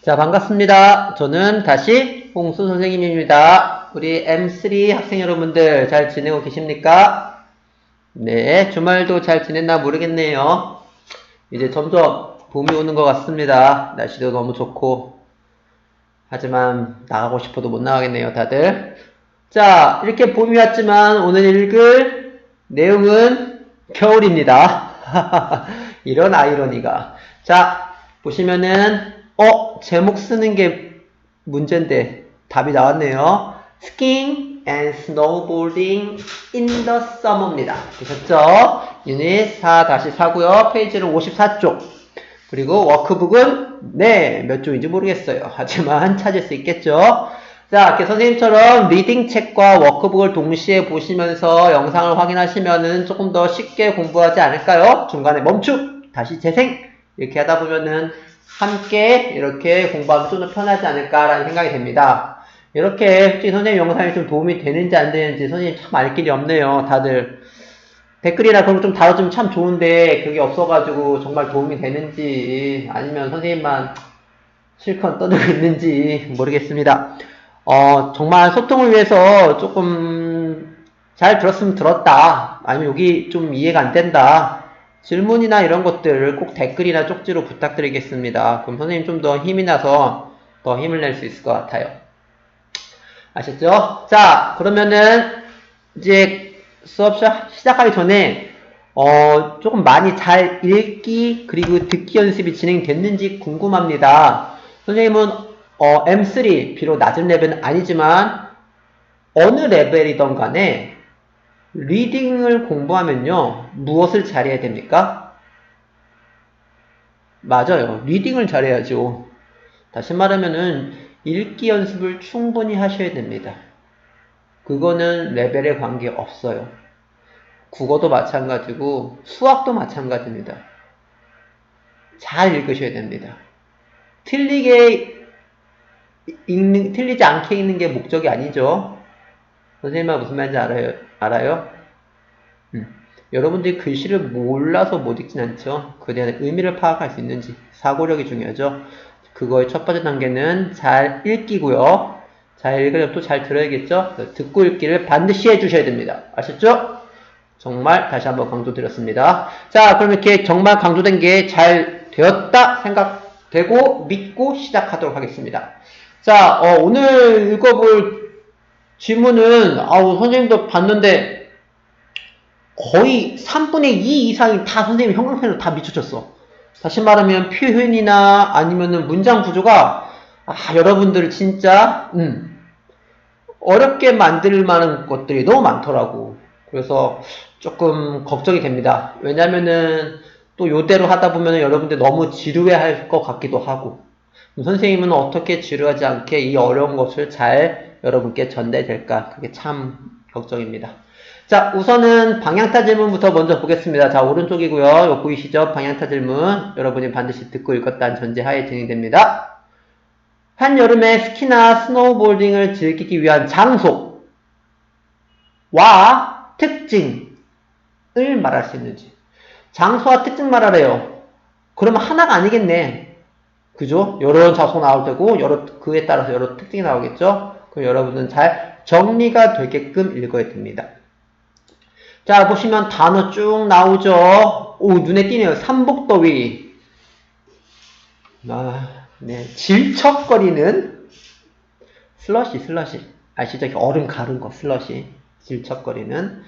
자, 반갑습니다. 저는 다시 홍수 선생님입니다. 우리 M3 학생 여러분들 잘 지내고 계십니까? 네, 주말도 잘 지냈나 모르겠네요. 이제 점점 봄이 오는 것 같습니다. 날씨도 너무 좋고. 하지만 나가고 싶어도 못 나가겠네요, 다들. 자, 이렇게 봄이 왔지만 오늘 읽을 내용은 겨울입니다. 이런 아이러니가. 자, 보시면은, 어, 제목 쓰는 게 문제인데 답이 나왔네요. Skiing and snowboarding in the summer입니다. 보셨죠? 유닛 4-4고요. 페이지는 54쪽. 그리고 워크북은 네, 몇 쪽인지 모르겠어요. 하지만 찾을 수 있겠죠? 자, 이렇게 선생님처럼 리딩 책과 워크북을 동시에 보시면서 영상을 확인하시면은 조금 더 쉽게 공부하지 않을까요? 중간에 멈춤, 다시 재생 이렇게 하다 보면은 함께 이렇게 공부하면 좀 더 편하지 않을까라는 생각이 됩니다. 이렇게 솔직히 선생님 영상이 좀 도움이 되는지 안 되는지 선생님 참 알 길이 없네요. 다들 댓글이나 그런 거 좀 달아주면 참 좋은데 그게 없어가지고 정말 도움이 되는지 아니면 선생님만 실컷 떠들고 있는지 모르겠습니다. 어, 정말 소통을 위해서 조금 잘 들었으면 들었다. 아니면 여기 좀 이해가 안 된다. 질문이나 이런 것들을 꼭 댓글이나 쪽지로 부탁드리겠습니다. 그럼 선생님 좀 더 힘이 나서 더 힘을 낼 수 있을 것 같아요. 아셨죠? 자, 그러면은 이제 수업 시작- 시작하기 전에 어, 조금 많이 잘 읽기 그리고 듣기 연습이 진행됐는지 궁금합니다. 선생님은 어, M3 비록 낮은 레벨은 아니지만 어느 레벨이던 간에 리딩을 공부하면요 무엇을 잘해야 됩니까? 맞아요. 리딩을 잘해야죠. 다시 말하면은 읽기 연습을 충분히 하셔야 됩니다. 그거는 레벨에 관계 없어요. 국어도 마찬가지고 수학도 마찬가지입니다. 잘 읽으셔야 됩니다. 틀리게 읽는, 틀리지 않게 읽는 게 목적이 아니죠. 선생님은 무슨 말인지 알아요? 알아요? 음. 여러분들이 글씨를 몰라서 못 읽진 않죠. 그에 대한 의미를 파악할 수 있는지 사고력이 중요하죠. 그거의 첫 번째 단계는 잘 읽기고요. 잘 읽으려면 또 잘 들어야겠죠. 듣고 읽기를 반드시 해주셔야 됩니다. 아셨죠? 정말 다시 한번 강조드렸습니다. 자, 그럼 이렇게 정말 강조된 게 잘 되었다 생각되고 믿고 시작하도록 하겠습니다. 자, 어, 오늘 읽어볼 질문은 아우 선생님도 봤는데 거의 3분의 2 이상이 다 선생님 형광펜으로 다 미쳐졌어. 다시 말하면 표현이나 아니면은 문장 구조가 아, 여러분들 진짜 음, 어렵게 만들 만한 것들이 너무 많더라고. 그래서 조금 걱정이 됩니다. 왜냐면은 또 요대로 하다 보면 여러분들 너무 지루해 할 것 같기도 하고. 선생님은 어떻게 지루하지 않게 이 어려운 것을 잘 여러분께 전달될까? 그게 참 걱정입니다. 자, 우선은 방향타 질문부터 먼저 보겠습니다. 자, 오른쪽이고요. 요 보이시죠? 방향타 질문. 여러분이 반드시 듣고 읽었다는 전제하에 진행됩니다. 한여름에 스키나 스노우보딩을 즐기기 위한 장소와 특징을 말할 수 있는지. 장소와 특징 말하래요. 그러면 하나가 아니겠네. 그죠? 여러 장소 나올 테고, 여러, 그에 따라서 여러 특징이 나오겠죠? 그럼 여러분은 잘 정리가 되게끔 읽어야 됩니다. 자, 보시면 단어 쭉 나오죠? 오, 눈에 띄네요. 삼복더위. 아, 네. 질척거리는 슬러시, 슬러시. 아시죠? 얼음 가른 거, 슬러시. 질척거리는.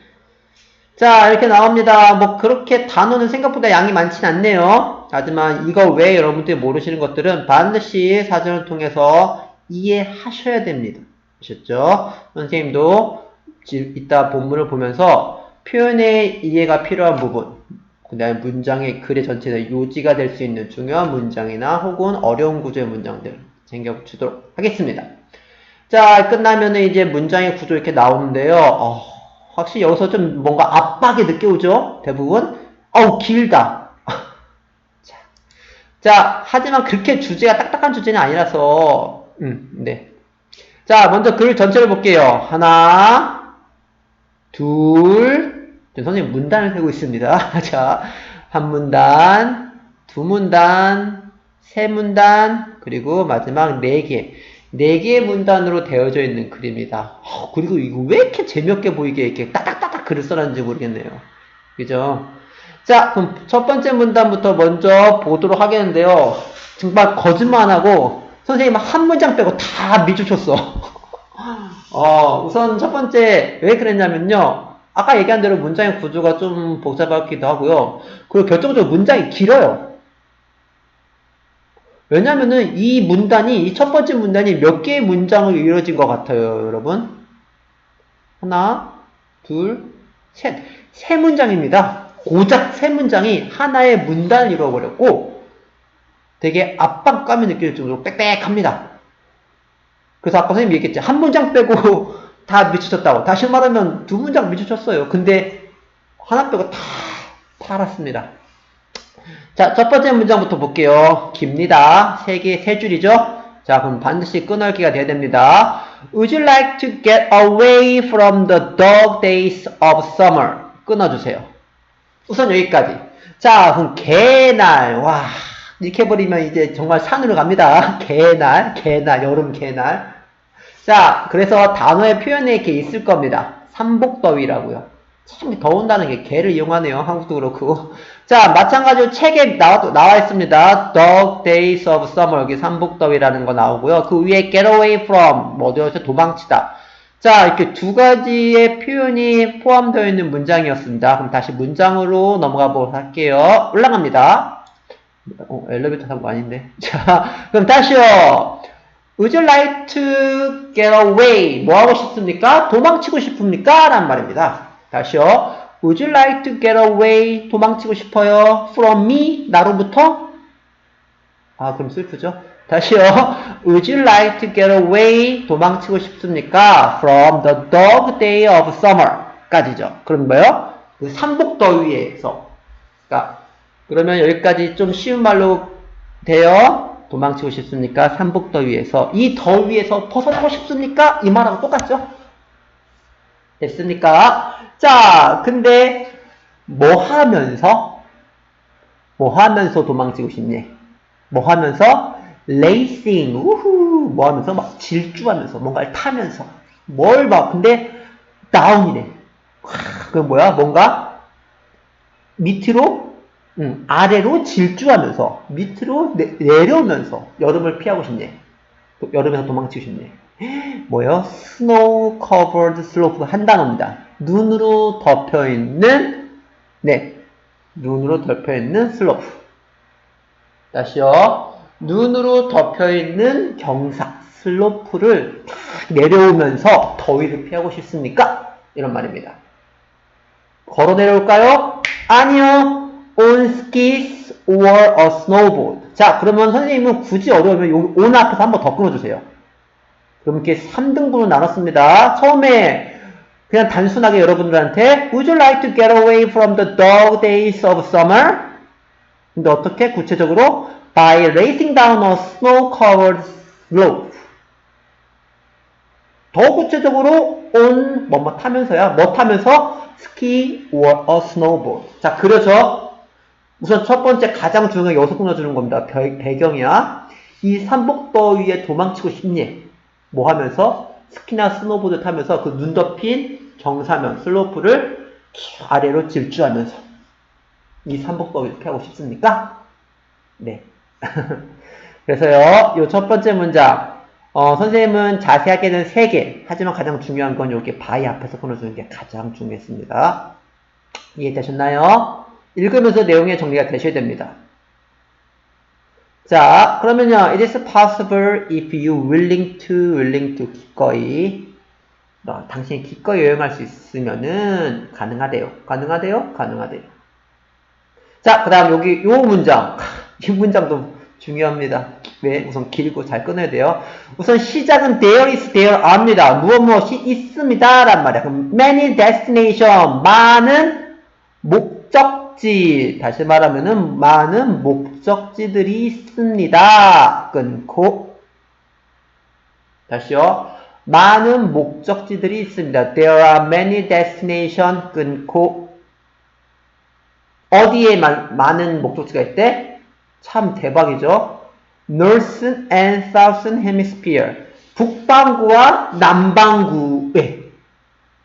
자, 이렇게 나옵니다. 뭐, 그렇게 단어는 생각보다 양이 많진 않네요. 하지만 이거 외에 여러분들이 모르시는 것들은 반드시 사전을 통해서 이해하셔야 됩니다. 아셨죠? 선생님도 이따 본문을 보면서 표현의 이해가 필요한 부분, 그 다음에 문장의 글의 전체의 요지가 될 수 있는 중요한 문장이나 혹은 어려운 구조의 문장들 챙겨주도록 하겠습니다. 자, 끝나면 은 이제 문장의 구조 이렇게 나오는데요. 어, 확실히 여기서 좀 뭔가 압박이 느껴오죠? 대부분? 어우, 길다. 자, 자, 하지만 그렇게 주제가 딱딱한 주제는 아니라서, 음, 네. 자, 먼저 글 전체를 볼게요. 하나, 둘, 선생님 문단을 세고 있습니다. 자, 한 문단, 두 문단, 세 문단, 그리고 마지막 네 개. 네 개의 문단으로 되어져 있는 글입니다. 어, 그리고 이거 왜 이렇게 재미없게 보이게 이렇게 따닥따닥 글을 써놨는지 모르겠네요. 그죠? 자, 그럼 첫 번째 문단부터 먼저 보도록 하겠는데요. 정말 거짓말 안 하고 선생님 한 문장 빼고 다 미주쳤어. 어, 우선 첫 번째 왜 그랬냐면요. 아까 얘기한 대로 문장의 구조가 좀 복잡하기도 하고요. 그리고 결정적으로 문장이 길어요. 왜냐면은 이 문단이, 이 첫 번째 문단이 몇 개의 문장으로 이루어진 것 같아요, 여러분? 하나, 둘, 셋. 세 문장입니다. 고작 세 문장이 하나의 문단을 이루어버렸고, 되게 압박감이 느껴질 정도로 빽빽합니다. 그래서 아까 선생님이 얘기했지. 한 문장 빼고 다 미쳐졌다고. 다시 말하면 두 문장 미쳐졌어요. 근데 하나 빼고 다 팔았습니다. 자, 첫 번째 문장부터 볼게요. 깁니다. 세 개, 세 줄이죠? 자, 그럼 반드시 끊을기가 돼야 됩니다. Would you like to get away from the dog days of summer? 끊어주세요. 우선 여기까지. 자, 그럼 개날. 와, 해버리면 이제 정말 산으로 갑니다. 개날, 개날, 여름 개날. 자, 그래서 단어의 표현에 이렇게 있을 겁니다. 삼복더위라고요. 참 더운다는 게 개를 이용하네요. 한국도 그렇고. 자, 마찬가지로 책에 나와, 나와 있습니다. Dog Days of Summer. 여기 삼복더위라는 거 나오고요. 그 위에 get away from. 뭐 어디서 도망치다. 자, 이렇게 두 가지의 표현이 포함되어 있는 문장이었습니다. 그럼 다시 문장으로 넘어가 보도록 할게요. 올라갑니다. 어, 엘리베이터 탄거 아닌데. 자, 그럼 다시요. Would you like to get away? 뭐 하고 싶습니까? 도망치고 싶습니까? 라는 말입니다. 다시요. Would you like to get away? 도망치고 싶어요. From me? 나로부터? 아, 그럼 슬프죠? 다시요. Would you like to get away? 도망치고 싶습니까? From the dog day of summer. 까지죠. 그럼 뭐요? 그 삼복더위에서. 그러니까 그러면 여기까지 좀 쉬운 말로 돼요. 도망치고 싶습니까? 삼복더위에서. 이 더위에서 벗어나고 싶습니까? 이 말하고 똑같죠? 됐습니까? 자, 근데 뭐 하면서? 뭐 하면서 도망치고 싶니? 뭐 하면서? 레이싱, 우후, 뭐 하면서? 막 질주하면서, 뭔가를 타면서. 뭘 봐. 근데 다운이래. 그건 뭐야? 뭔가 밑으로 음, 아래로 질주하면서 밑으로 내, 내려오면서 여름을 피하고 싶네. 또 여름에서 도망치고 싶네. 뭐요? snow covered slope 한 단어입니다. 눈으로 덮여 있는 네, 눈으로 덮여 있는 슬로프. 다시요. 눈으로 덮여 있는 경사 슬로프를 내려오면서 더위를 피하고 싶습니까? 이런 말입니다. 걸어 내려올까요? 아니요. On skis or a snowboard. 자, 그러면 선생님은 굳이 어려우면 여기 on 앞에서 한번 더 끊어주세요. 그럼 이렇게 3등분으로 나눴습니다. 처음에 그냥 단순하게 여러분들한테 Would you like to get away from the dog days of summer? 근데 어떻게 구체적으로 by racing down a snow-covered slope. 더 구체적으로 on 뭐뭐 타면서야 뭐 타면서 ski or a snowboard. 자, 그래서 우선 첫 번째 가장 중요한 여기서 끊어주는 겁니다. 배, 배경이야. 이 삼복더위에 도망치고 싶니? 뭐 하면서 스키나 스노보드 타면서 그 눈 덮인 경사면 슬로프를 아래로 질주하면서 이 삼복더위를 피하고 싶습니까? 네. 그래서요, 요첫 번째 문장. 어, 선생님은 자세하게는 세 개. 하지만 가장 중요한 건 여기 바위 앞에서 끊어주는 게 가장 중요했습니다. 이해되셨나요? 읽으면서 내용의 정리가 되셔야 됩니다. 자, 그러면요. It is possible if you willing to, willing to 기꺼이. 어, 당신이 기꺼이 여행할 수 있으면은 가능하대요. 가능하대요? 가능하대요. 자, 그 다음 여기 요 문장. 이 문장도 중요합니다. 왜? 우선 길고 잘 끊어야 돼요. 우선 시작은 there is, there are입니다. 무엇 무엇이 있습니다. 란 말이야. 그럼 many destination, 많은 목 적지. 다시 말하면은 많은 목적지들이 있습니다. 끊고 다시요. 많은 목적지들이 있습니다. There are many destination 끊고 어디에 마, 많은 목적지가 있대? 참 대박이죠. Northern and Southern Hemisphere. 북반구와 남반구에.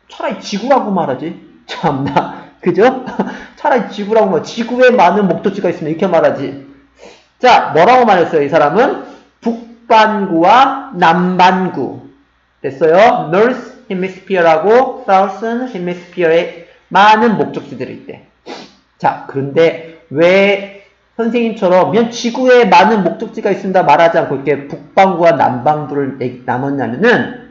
차라리 지구라고 말하지. 참나. 그죠? 차라리 지구라고 말 지구에 많은 목적지가 있으면 이렇게 말하지. 자, 뭐라고 말했어요? 이 사람은 북반구와 남반구. 됐어요? North Hemisphere하고 Southern Hemisphere에 많은 목적지들이 있대. 자, 그런데 왜 선생님처럼 그냥 지구에 많은 목적지가 있습니다 말하지 않고 이렇게 북반구와 남반구를 나눴냐면은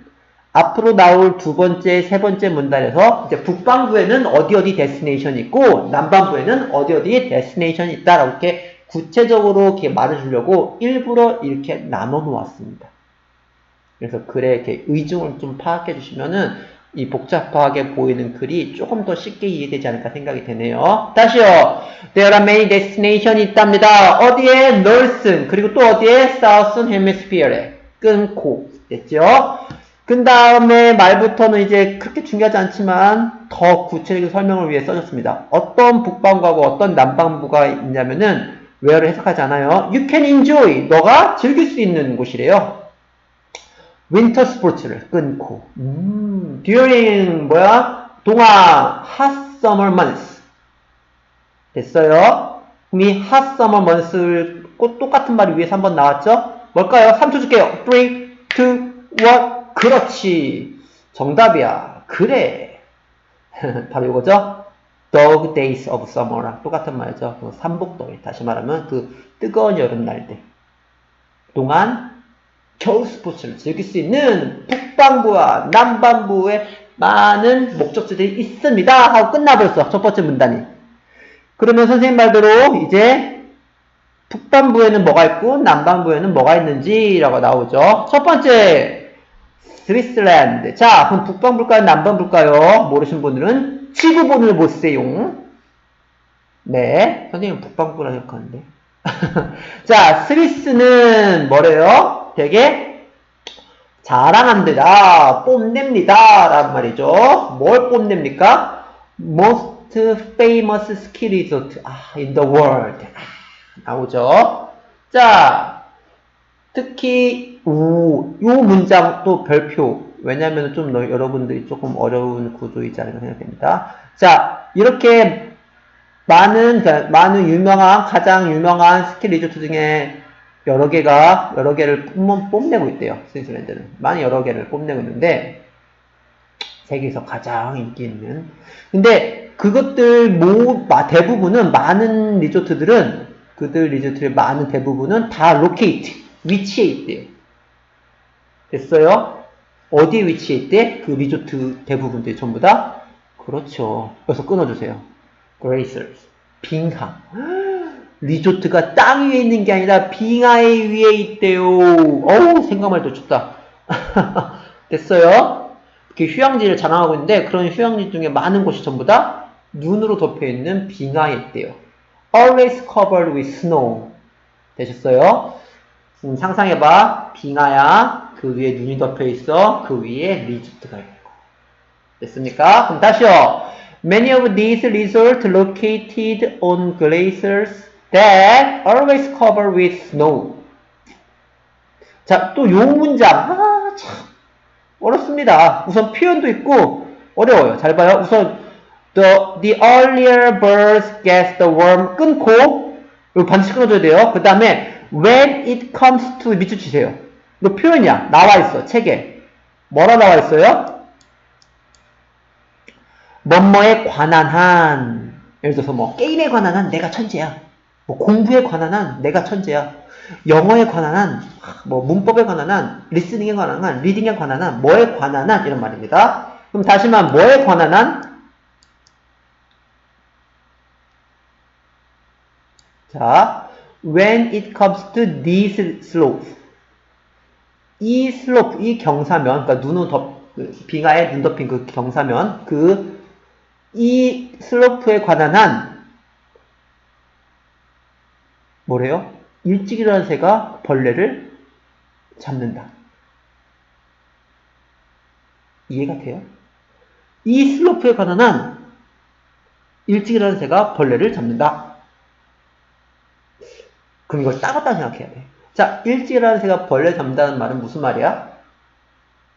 앞으로 나올 두 번째, 세 번째 문단에서 이제 북반구에는 어디 어디 데스티네이션이 있고 남반구에는 어디 어디 데스티네이션이 있다라고 이렇게 구체적으로 이렇게 말해주려고 일부러 이렇게 나눠 놓았습니다. 그래서 글의 이렇게 의중을 좀 파악해 주시면은 이 복잡하게 보이는 글이 조금 더 쉽게 이해되지 않을까 생각이 되네요. 다시요. There are many destination이 있답니다. 어디에? Northern 그리고 또 어디에? Southern Hemisphere에 끊고 됐죠? 그 다음에 말부터는 이제 그렇게 중요하지 않지만 더 구체적인 설명을 위해 써줬습니다. 어떤 북반구하고 어떤 남반구가 있냐면은 where를 해석하지 않아요. You can enjoy. 너가 즐길 수 있는 곳이래요. 윈터 스포츠를 끊고 음, during 뭐야? 동화 hot summer months 됐어요? 그럼 이 hot summer months를 꼭 똑같은 말이 위에서 한번 나왔죠? 뭘까요? 3초 줄게요. 3, 2, 1 그렇지 정답이야 그래 바로 이거죠? Dog Days of Summer랑 똑같은 말이죠. 그 삼복더위 다시 말하면 그 뜨거운 여름날들 동안 겨울 스포츠를 즐길 수 있는 북반구와 남반구에 많은 목적지들이 있습니다. 하고 끝나버렸어. 첫 번째 문단이. 그러면 선생님 말대로 이제 북반부에는 뭐가 있고 남반부에는 뭐가 있는지라고 나오죠. 첫 번째 스위스랜드. 자, 그럼 북반부일까요? 남반부일까요? 모르신 분들은 지구본을 보세요. 네, 선생님 북반부라 생각하는데. 자, 스위스는 뭐래요? 되게 자랑합니다. 뽐냅니다. 라는 말이죠. 뭘 뽐냅니까? Most famous ski resort in the world. 아, 나오죠. 자, 특히 우, 요 문장 또 별표. 왜냐면 좀 너- 여러분들이 조금 어려운 구조이지 않을까 생각됩니다. 자, 이렇게 많은, 많은 유명한, 가장 유명한 스키 리조트 중에 여러 개가, 여러 개를 뽐- 뽐내고 있대요. 스위스랜드는. 많이 여러 개를 뽐내고 있는데, 세계에서 가장 인기 있는. 근데 그것들 모, 마- 대부분은, 많은 리조트들은, 그들 리조트의 많은 대부분은 다 로케이트, 위치에 있대요. 됐어요? 어디에 위치해 있대? 그 리조트 대부분들이 전부 다? 그렇죠. 여기서 끊어주세요. Gracers. 빙하. 리조트가 땅 위에 있는 게 아니라 빙하에 위에 있대요. 어우, 생각만 해도 춥다. 됐어요? 이렇게 휴양지를 자랑하고 있는데 그런 휴양지 중에 많은 곳이 전부 다 눈으로 덮여 있는 빙하에 있대요. Always covered with snow. 되셨어요? 음, 상상해봐. 빙하야. 그 위에 눈이 덮여 있어. 그 위에 리조트가 있고. 됐습니까? 그럼 다시요. Many of these resorts located on glaciers that always cover with snow. 자, 또 요 문장. 아, 참. 어렵습니다. 우선 표현도 있고, 어려워요. 잘 봐요. 우선, the, the earlier birds get the worm 끊고, 이거 반드시 끊어줘야 돼요. 그 다음에, when it comes to 밑줄 치세요. 이거 표현이야. 나와 있어. 책에. 뭐라 나와 있어요? 뭐뭐에 관한 한 예를 들어서 뭐 게임에 관한 한 내가 천재야. 뭐 공부에 관한 한 내가 천재야. 영어에 관한 한, 뭐 문법에 관한 한, 리스닝에 관한 한, 리딩에 관한 한, 뭐에 관한 한 이런 말입니다. 그럼 다시 말하면 뭐에 관한 한? 자, when it comes to these slopes. 이 슬로프, 이 경사면, 그러니까 눈을 덮, 그 빙하에 눈 덮인 그 경사면, 그, 이 슬로프에 관한 한, 뭐래요? 일찍 일어난 새가 벌레를 잡는다. 이해가 돼요? 이 슬로프에 관한 한, 일찍 일어난 새가 벌레를 잡는다. 그럼 이걸 따로 생각해야 돼. 자, 일찍 일어나는 새가 벌레 잡는다는 말은 무슨 말이야?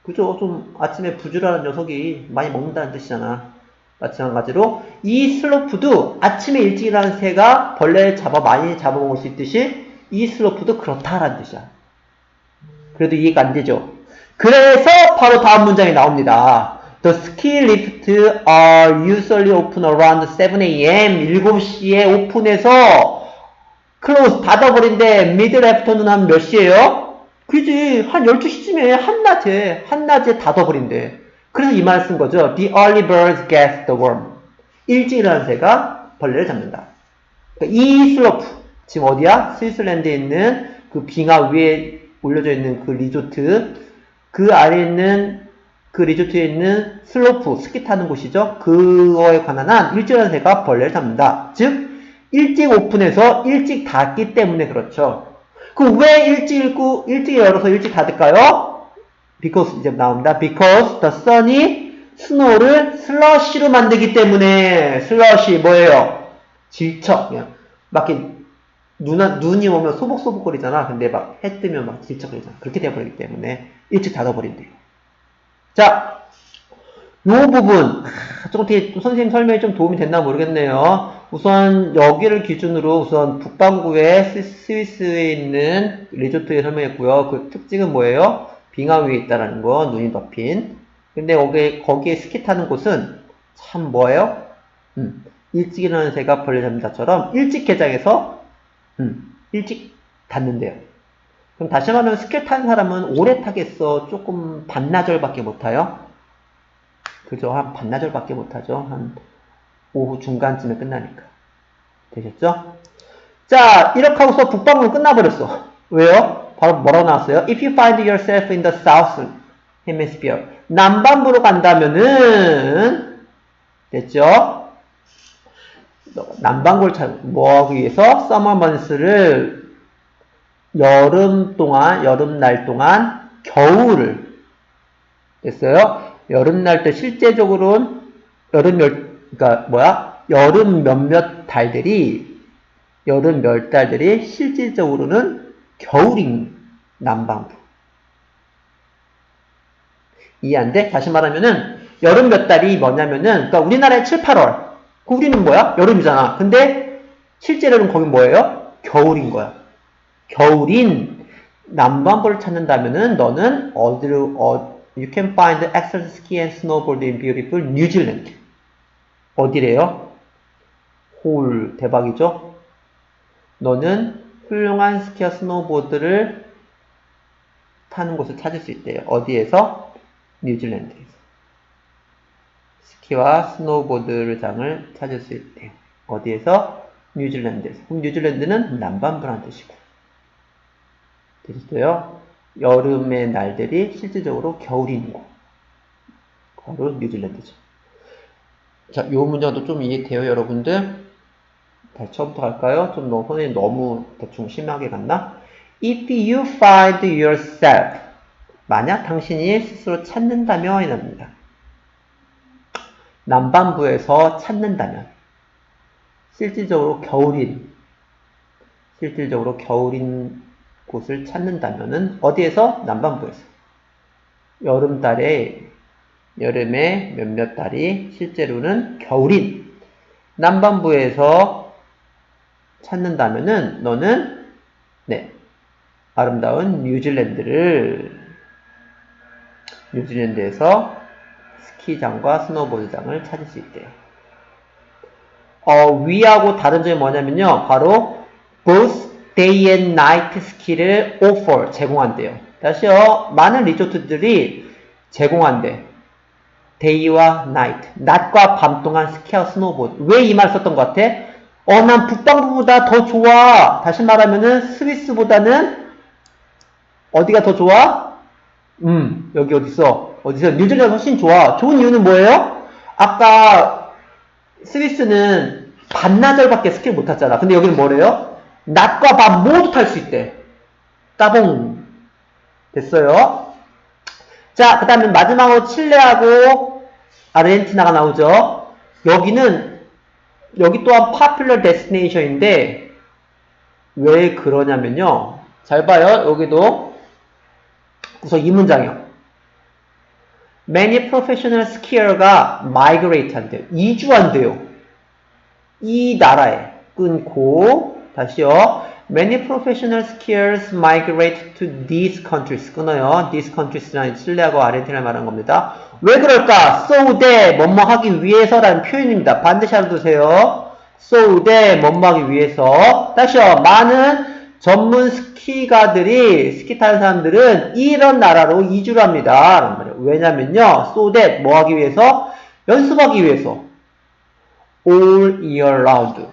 그죠? 좀 아침에 부지런한 녀석이 많이 먹는다는 뜻이잖아. 마찬가지로 이 슬로프도 아침에 일찍 일어나는 새가 벌레를 잡아 많이 잡아먹을 수 있듯이 이 슬로프도 그렇다라는 뜻이야. 그래도 이해가 안 되죠? 그래서 바로 다음 문장이 나옵니다. The ski lift are usually open around 7 a.m. 7시에 오픈해서 close 닫아버린데 afternoon 하면 몇 시에요? 그지 한 12시쯤에 한낮에 한낮에 닫아버린대. 그래서 이 말을 쓴 거죠. The early birds get the worm. 일찍 일어난 새가 벌레를 잡는다. 그러니까 이 슬로프 지금 어디야? 스위스랜드에 있는 그 빙하 위에 올려져 있는 그 리조트 그 아래에 있는 그 리조트에 있는 슬로프 스키 타는 곳이죠. 그거에 관한 한 일찍 일어난 새가 벌레를 잡는다. 즉 일찍 오픈해서 일찍 닫기 때문에 그렇죠. 그 왜 일찍 읽고 일찍 열어서 일찍 닫을까요? because 이제 나옵니다. because the sun이 스노우를 슬러시로 만들기 때문에 슬러시 뭐예요? 질척 그냥 막 이렇게 눈, 눈이 오면 소복소복거리잖아. 근데 막 해 뜨면 막 질척거리잖아. 그렇게 돼버리기 때문에 일찍 닫아버린대요. 자, 요 부분 조금 되게 선생님 설명이 좀 도움이 됐나 모르겠네요. 우선 여기를 기준으로 우선 북반구의 스- 스위스에 있는 리조트에 설명했고요. 그 특징은 뭐예요? 빙하 위에 있다라는 거, 눈이 덮인. 근데 거기에, 거기에 스키 타는 곳은 참 뭐예요? 음, 일찍 일어나는 새가 벌레 잡는다처럼 일찍 개장해서 음, 일찍 닫는데요. 그럼 다시 말하면 스키 타는 사람은 오래 타겠어? 조금 반나절밖에 못 타요? 그죠? 한 반나절밖에 못 하죠. 한 오후 중간쯤에 끝나니까. 되셨죠? 자, 이렇게 하고서 북방구는 끝나버렸어. 왜요? 바로 뭐라고 나왔어요? If you find yourself in the south hemisphere. 남반부로 간다면은, 됐죠? 남반구를 찾, 뭐 하기 위해서? summer months를 여름 동안, 여름날 동안 겨울을 됐어요? 여름날 때 실제적으로는 여름 몇, 그러니까 뭐야? 여름 몇몇 달들이 여름 몇 달들이 실질적으로는 겨울인 남반부. 이해 안 돼? 다시 말하면은 여름 몇 달이 뭐냐면은 그러니까 우리나라의 7, 8월. 그 우리는 뭐야? 여름이잖아. 근데 실제로는 거긴 뭐예요? 겨울인 거야. 겨울인 남반부를 찾는다면은 너는 어디로 어 You can find excellent ski and snowboard in beautiful New Zealand. 어디래요? 홀 대박이죠? 너는 훌륭한 스키와 스노보드를 타는 곳을 찾을 수 있대요. 어디에서? 뉴질랜드에서. 스키와 스노보드 장을 찾을 수 있대요. 어디에서? 뉴질랜드에서. 그럼 뉴질랜드는 남반부란 뜻이고. 되셨어요? 여름의 날들이 실질적으로 겨울인 곳. 바로 뉴질랜드죠. 자, 요 문장도 좀 이해돼요, 여러분들? 다시 처음부터 갈까요? 좀 너무, 선생님 너무 대충 심하게 갔나? If you find yourself, 만약 당신이 스스로 찾는다면, 이랍니다. 남반부에서 찾는다면, 실질적으로 겨울인, 실질적으로 겨울인 곳을 찾는다면은, 어디에서? 남반부에서. 여름달에, 여름에 몇몇 달이 실제로는 겨울인 남반부에서 찾는다면은 너는 네 아름다운 뉴질랜드를 뉴질랜드에서 스키장과 스노보드장을 찾을 수 있대요. 어, 위하고 다른 점이 뭐냐면요. 바로 both day and night 스키를 offer 제공한대요. 다시요. 많은 리조트들이 제공한대. 데이와 나이트, 낮과 밤 동안 스키와 스노보드. 왜 이 말 썼던 것 같아? 어, 난 북방부보다 더 좋아. 다시 말하면은 스위스보다는 어디가 더 좋아? 음, 여기 어딨어? 어디서? 뉴질랜드 훨씬 좋아. 좋은 이유는 뭐예요? 아까 스위스는 반나절밖에 스키를 못 탔잖아. 근데 여기는 뭐래요? 낮과 밤 모두 탈 수 있대. 따봉. 됐어요? 자, 그 다음에 마지막으로 칠레하고 아르헨티나가 나오죠. 여기는, 여기 또한 파퓰러 데스티네이션인데, 왜 그러냐면요. 잘 봐요. 여기도 우선 이 문장이요. Many professional skier가 migrate 한대요. 이주한대요. 이 나라에 끊고 다시요. Many professional skiers migrate to these countries. 끊어요. These countries라는 칠레하고 아르헨티나를 말하는 겁니다. 왜 그럴까? So that 뭐뭐 하기 위해서라는 표현입니다. 반드시 알아두세요. So that 뭐뭐 하기 위해서. 다시요. 많은 전문 스키가들이 스키 타는 사람들은 이런 나라로 이주를 합니다. 왜냐면요. So that 뭐 하기 위해서? 연습하기 위해서. all year round.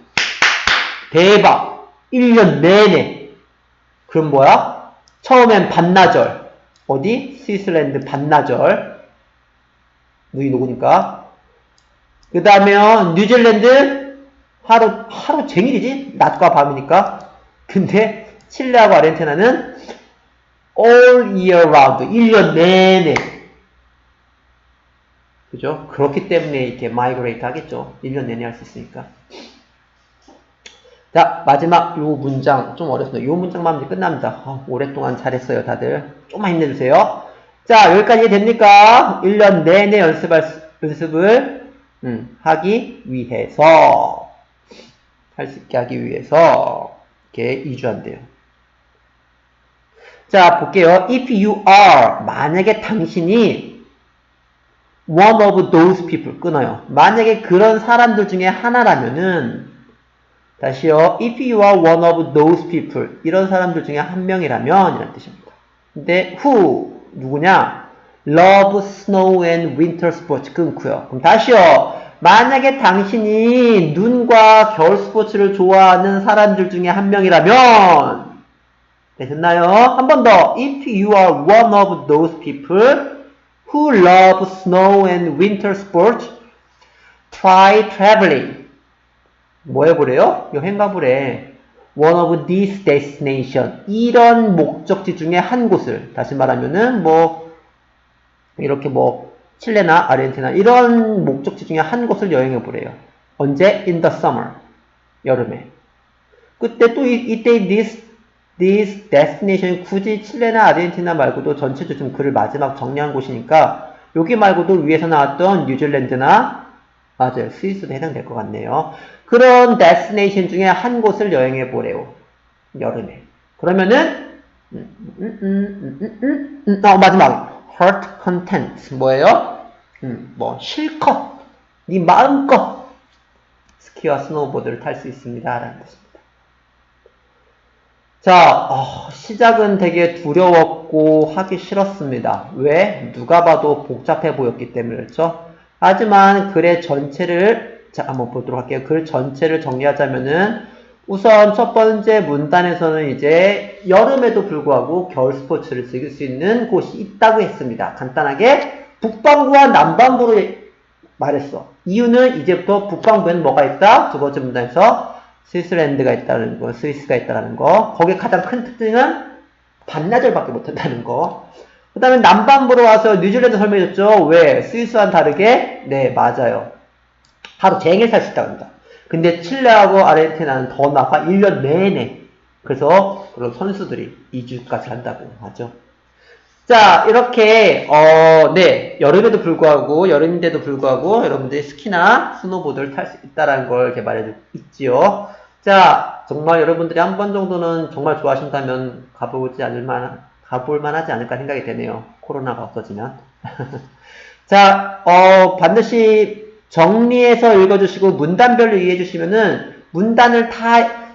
대박. 1년 내내. 그럼 뭐야? 처음엔 반나절. 어디? 스위스랜드 반나절. 누이 누구니까? 그 다음에 뉴질랜드 하루, 하루 쟁일이지? 낮과 밤이니까. 근데 칠레하고 아르헨티나는 all year round. 1년 내내. 그죠? 그렇기 때문에 이렇게 마이그레이트 하겠죠. 1년 내내 할 수 있으니까. 자, 마지막 요 문장 좀 어렵습니다. 요 문장만 하면 끝납니다. 어, 오랫동안 잘했어요, 다들. 좀만 힘내주세요. 자, 여기까지 됩니까? 1년 내내 연습할, 수- 연습을 음, 하기 위해서 할 수 있게 하기 위해서 이렇게 이주한대요. 자, 볼게요. If you are 만약에 당신이 one of those people 끊어요. 만약에 그런 사람들 중에 하나라면은 다시요. If you are one of those people 이런 사람들 중에 한 명이라면 이런 뜻입니다. 근데 who 누구냐? love snow and winter sports 끊고요. 그럼 다시요. 만약에 당신이 눈과 겨울 스포츠를 좋아하는 사람들 중에 한 명이라면 되셨나요? 한 번 더. If you are one of those people who love snow and winter sports, try traveling. 뭐 해보래요? 여행 가보래. One of these destination. 이런 목적지 중에 한 곳을. 다시 말하면은, 뭐, 이렇게 뭐, 칠레나 아르헨티나, 이런 목적지 중에 한 곳을 여행해 보래요. 언제? In the summer. 여름에. 그때 또 이, 이때 this, this destination 굳이 칠레나 아르헨티나 말고도 전체적으로 좀 글을 마지막 정리한 곳이니까 여기 말고도 위에서 나왔던 뉴질랜드나 맞아요. 스위스도 해당될 것 같네요. 그런 데스티네이션 중에 한 곳을 여행해 보래요. 여름에. 그러면은 음, 음, 음, 음, 음, 음, 어, 마지막 heart content 뭐예요? 음, 뭐 실컷 네 마음껏 스키와 스노우보드를 탈 수 있습니다. 라는 뜻입니다. 자, 어, 시작은 되게 두려웠고 하기 싫었습니다. 왜? 누가 봐도 복잡해 보였기 때문에 그렇죠? 하지만 글의 전체를 자 한번 보도록 할게요. 글 전체를 정리하자면은 우선 첫 번째 문단에서는 이제 여름에도 불구하고 겨울 스포츠를 즐길 수 있는 곳이 있다고 했습니다. 간단하게 북반구와 남반구로 말했어. 이유는 이제부터 북반구에는 뭐가 있다? 두 번째 문단에서 스위스랜드가 있다는 거, 스위스가 있다는 거. 거기에 가장 큰 특징은 반나절밖에 못한다는 거. 그 다음에 남반부로 와서 뉴질랜드 설명해줬죠. 왜? 스위스와는 다르게? 네, 맞아요. 하루 종일 살 수 있다고 합니다. 근데 칠레하고 아르헨티나는 더 나가 1년 내내. 그래서 그런 선수들이 2주까지 한다고 하죠. 자, 이렇게, 어, 네. 여름에도 불구하고, 여름인데도 불구하고, 여러분들이 스키나 스노보드를 탈 수 있다는 걸 말해주고 있지요. 자, 정말 여러분들이 한 번 정도는 정말 좋아하신다면 가보지 않을 만, 가볼 만 하지 않을까 생각이 되네요. 코로나가 없어지면. 자, 어, 반드시 정리해서 읽어주시고 문단별로 이해해 주시면은 문단을 다,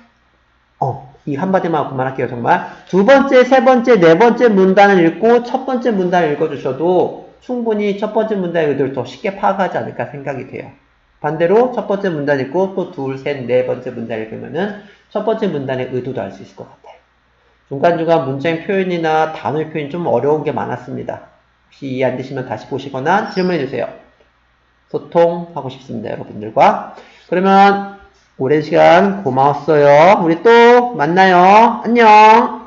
어, 이 한마디만 그만할게요, 정말. 두 번째, 세 번째, 네 번째 문단을 읽고 첫 번째 문단을 읽어주셔도 충분히 첫 번째 문단의 의도를 더 쉽게 파악하지 않을까 생각이 돼요. 반대로 첫 번째 문단 읽고 또 둘, 셋, 네 번째 문단 읽으면은 첫 번째 문단의 의도도 알 수 있을 것 같아요. 중간중간 문장 표현이나 단어 표현이 좀 어려운 게 많았습니다. 혹시 이해 안 되시면 다시 보시거나 질문해 주세요. 소통하고 싶습니다, 여러분들과. 그러면 오랜 시간 고마웠어요. 우리 또 만나요. 안녕.